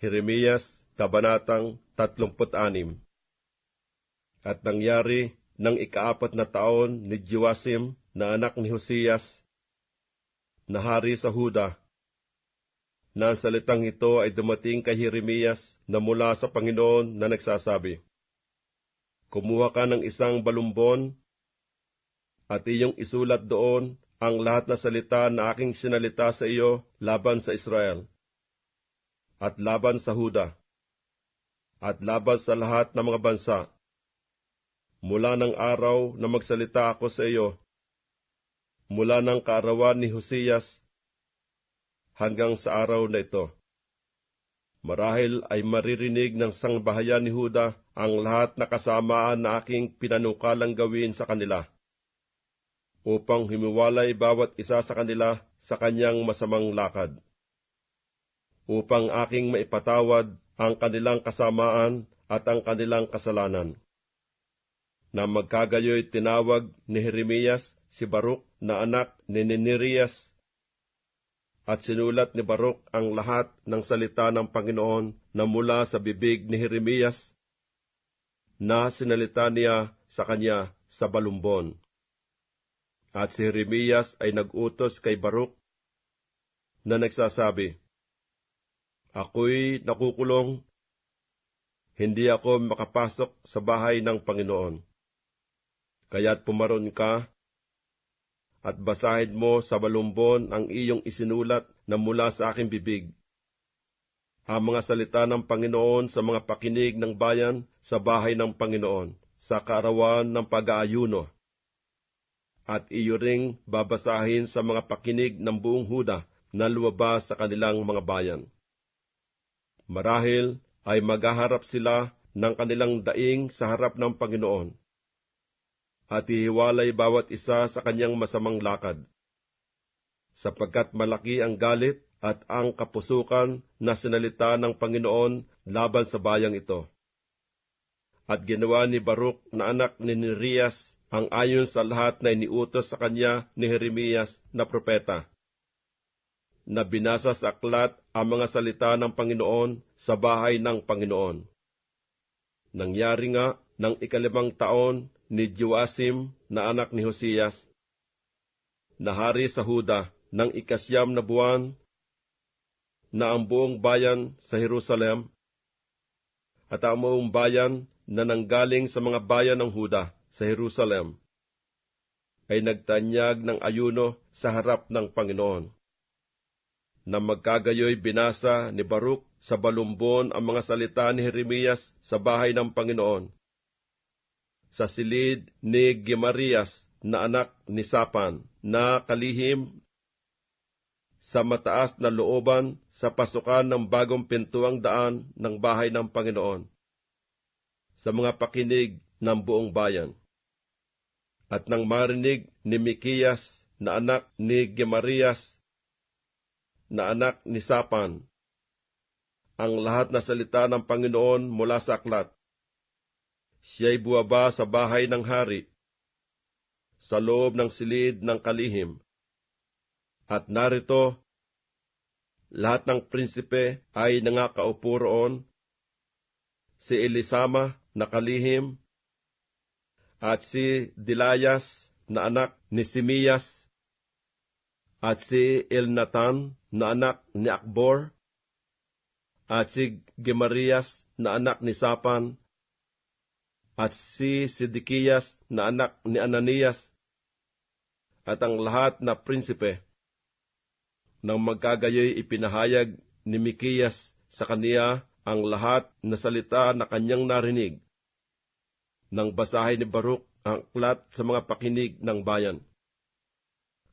Jeremias, Kabanatang 36 At nangyari ng ikaapat na taon ni Joasim na anak ni Hosias, na hari sa Huda, na ang salitang ito ay dumating kay Jeremias na mula sa Panginoon na nagsasabi, Kumuha ka ng isang balumbon at iyong isulat doon ang lahat na salita na aking sinalita sa iyo laban sa Israel, at laban sa Huda, at laban sa lahat ng mga bansa. Mula ng araw na magsalita ako sa iyo, mula ng kaarawan ni Hosias hanggang sa araw na ito. Marahil ay maririnig ng sangbahayan ni Huda ang lahat na kasamaan na aking pinanukalang gawin sa kanila, upang himiwalay bawat isa sa kanila sa kanyang masamang lakad, upang aking maipatawad ang kanilang kasamaan at ang kanilang kasalanan. Na magkagayoy tinawag ni Jeremias si Baruk na anak ni Nenirias at sinulat ni Baruk ang lahat ng salita ng Panginoon na mula sa bibig ni Jeremias na sinalita niya sa kanya sa balumbon. At si Jeremias ay nagutos kay Baruk na nagsasabi, Ako'y nakukulong, hindi ako makapasok sa bahay ng Panginoon. Kaya't pumaron ka at basahin mo sa balumbon ang iyong isinulat na mula sa aking bibig. Ang mga salita ng Panginoon sa mga pakinig ng bayan sa bahay ng Panginoon, sa kaarawan ng pag-aayuno. At iyo ring babasahin sa mga pakinig ng buong Huda na luwabas sa kanilang mga bayan. Marahil ay maghaharap sila ng kanilang daing sa harap ng Panginoon at ihiwalay bawat isa sa kanyang masamang lakad. Sapagkat malaki ang galit at ang kapusukan na sinalita ng Panginoon laban sa bayang ito. At ginawa ni Baruk na anak ni Nerias ang ayon sa lahat na iniutos sa kanya ni Jeremias na propeta. Na binasa sa aklat ang mga salita ng Panginoon sa bahay ng Panginoon. Nangyari nga ng ikalimang taon ni Joasim na anak ni Hosias, na hari sa Huda ng ikasyam na buwan, na ang buong bayan sa Jerusalem, at ang buong bayan na nanggaling sa mga bayan ng Huda sa Jerusalem, ay nagtanyag ng ayuno sa harap ng Panginoon. Na magkagayoy binasa ni Baruk sa balumbon ang mga salita ni Jeremias sa bahay ng Panginoon sa silid ni Gemarias na anak ni Sapan, na kalihim sa mataas na looban sa pasukan ng bagong pintuang daan ng bahay ng Panginoon, sa mga pakinig ng buong bayan. At nang marinig ni Mikiyas na anak ni Gemarias, na anak ni Sapan, ang lahat na salita ng Panginoon mula sa aklat, siya'y buwaba sa bahay ng hari, sa loob ng silid ng kalihim. At narito, lahat ng prinsipe ay nangakaupo roon, si Elisama na kalihim, at si Dilayas na anak ni Simiyas, at si Elnatan na anak ni Akbor, at si Gemarias na anak ni Sapan, at si Sidikiyas na anak ni Ananias, at ang lahat na prinsipe. Nang magkagayoy ipinahayag ni Mikiyas sa kaniya ang lahat na salita na kanyang narinig. Nang basahin ni Baruk ang aklat sa mga pakinig ng bayan.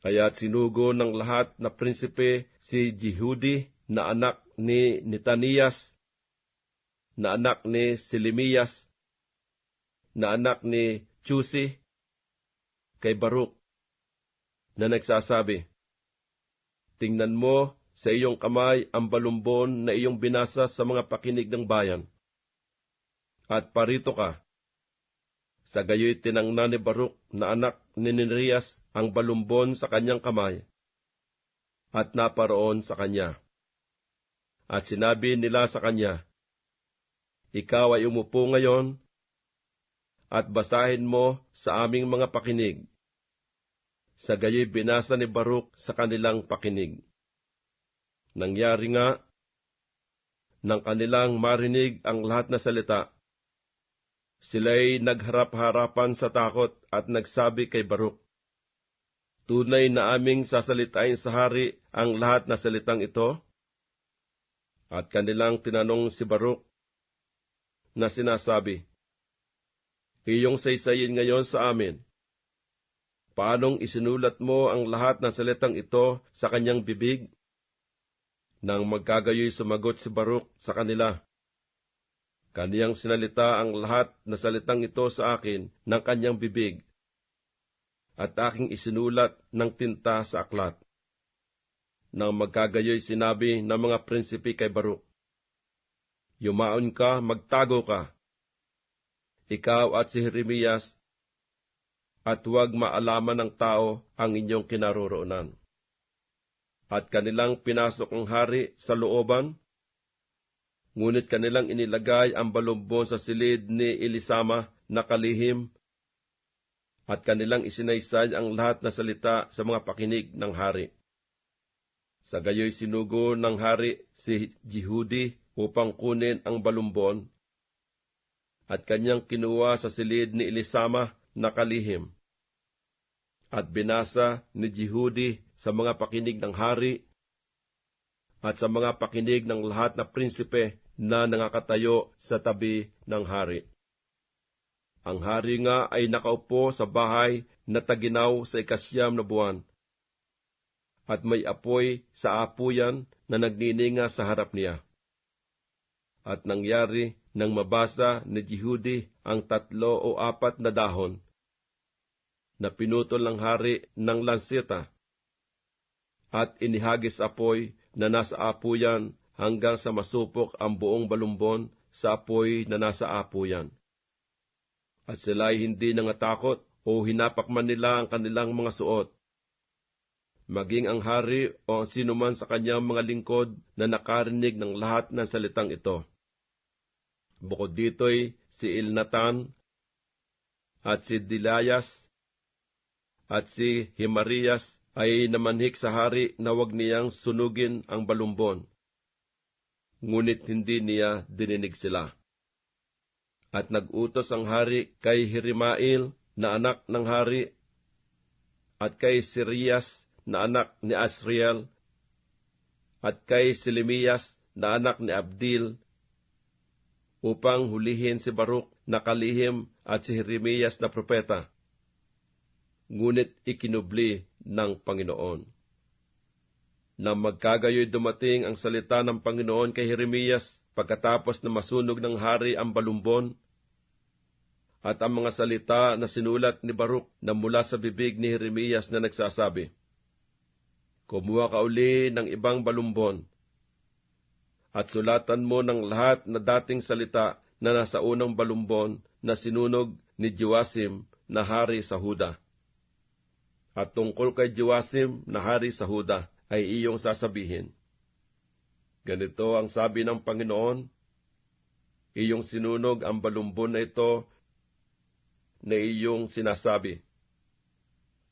Kaya't sinugo ng lahat na prinsipe si Jehudi na anak ni Netanias, na anak ni Silimias, na anak ni Chusi, kay Baruk, na nagsasabi, Tingnan mo sa iyong kamay ang balumbon na iyong binasa sa mga pakinig ng bayan. At parito ka. Sa gayoy tinangna ni Baruk na anak ni Nerias ang balumbon sa kanyang kamay, at naparoon sa kanya. at sinabi nila sa kanya, Ikaw ay umupo ngayon at basahin mo sa aming mga pakinig. Sa gayoy binasa ni Baruk sa kanilang pakinig. Nangyari nga, nang kanilang marinig ang lahat na salita, sila'y nagharap-harapan sa takot at nagsabi kay Baruk, Tunay na aming sasalitain sa hari ang lahat na salitang ito? At kanilang tinanong si Baruk na sinasabi, Iyong saysayin ngayon sa amin. Paanong isinulat mo ang lahat ng salitang ito sa kanyang bibig? Nang magkagayoy sumagot si Baruk sa kanila, Kaniyang sinalita ang lahat na salitang ito sa akin ng kanyang bibig at aking isinulat ng tinta sa aklat. Nang magkagayoy sinabi ng mga prinsipi kay Baruk, Yumaon ka, magtago ka. Ikaw at si Jeremias, at huwag maalaman ng tao ang inyong kinaroroonan. At kanilang pinasok ang hari sa looban, ngunit kanilang inilagay ang balumbon sa silid ni Elisama na kalihim at kanilang isinaysay ang lahat na salita sa mga pakinig ng hari. Sa gayoy sinugo ng hari si Jehudi upang kunin ang balumbon, at kanyang kinuha sa silid ni Elisama na kalihim. At binasa ni Jehudi sa mga pakinig ng hari at sa mga pakinig ng lahat na prinsipe na nangakatayo sa tabi ng hari. Ang hari nga ay nakaupo sa bahay na taginaw sa ikasyam na buwan. At may apoy sa apuyan na nagnininga sa harap niya. At nangyari nang mabasa ni Jehudi ang tatlo o apat na dahon na pinutol ng hari ng lanseta at inihagis apoy na nasa apuyan hanggang sa masupok ang buong balumbon sa apoy na nasa apuyan at sila'y hindi nangatakot o hinapak man nila ang kanilang mga suot. Maging ang hari o ang sinuman sa kanyang mga lingkod na nakarinig ng lahat ng salitang ito. Bukod dito'y si Ilnatan at si Dilayas at si Himarias ay namanhik sa hari na wag niyang sunugin ang balumbon. Ngunit hindi niya dininig sila. At nagutos ang hari kay Hirimail na anak ng hari at kay Sirias na anak ni Asriel at kay Silimias na anak ni Abdil upang hulihin si Baruk na kalihim at si Jeremias na propeta. Ngunit ikinubli ng Panginoon. Nang magkagayoy dumating ang salita ng Panginoon kay Jeremias pagkatapos na masunog ng hari ang balumbon, at ang mga salita na sinulat ni Baruk na mula sa bibig ni Jeremias na nagsasabi, Kumuha ka uli ng ibang balumbon, at sulatan mo ng lahat na dating salita na nasa unang balumbon na sinunog ni Joasim na hari sa Huda. At tungkol kay Joasim na hari sa Huda ay iyong sasabihin, Ganito ang sabi ng Panginoon, iyong sinunog ang balumbon na ito na iyong sinasabi.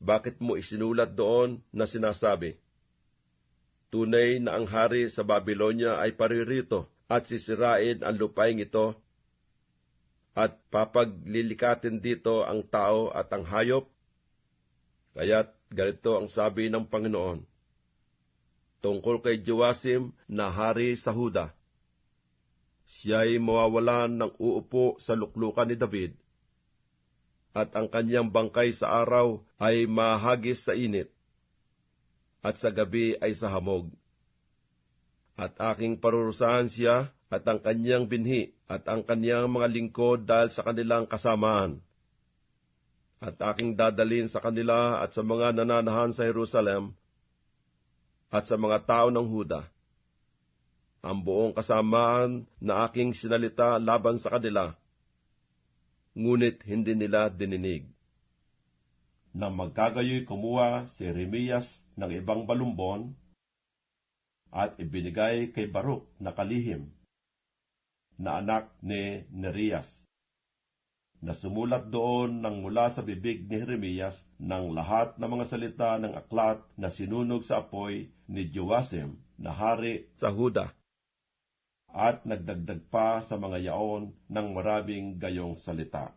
Bakit mo isinulat doon na sinasabi? Tunay na ang hari sa Babylonia ay paririto at sisirain ang lupaing ito at papaglilikatin dito ang tao at ang hayop. Kaya't ganito ang sabi ng Panginoon tungkol kay Joasim na hari sa Huda. Siya'y mawawalan ng uupo sa luklukan ni David, at ang kanyang bangkay sa araw ay mahagis sa init, at sa gabi ay sa hamog. At aking parurusahan siya at ang kanyang binhi at ang kanyang mga lingkod dahil sa kanilang kasamaan. At aking dadalin sa kanila at sa mga nananahan sa Jerusalem at sa mga tao ng Huda. Ang buong kasamaan na aking sinalita laban sa kanila, ngunit hindi nila dininig. Nang magkagayoy kumuha si Remias ng ibang balumbon, at ibinigay kay Baruk na kalihim, na anak ni Nerias, na sumulat doon ng mula sa bibig ni Jeremias ng lahat ng mga salita ng aklat na sinunog sa apoy ni Joasim na hari sa Huda, at nagdagdag pa sa mga yaon ng maraming gayong salita.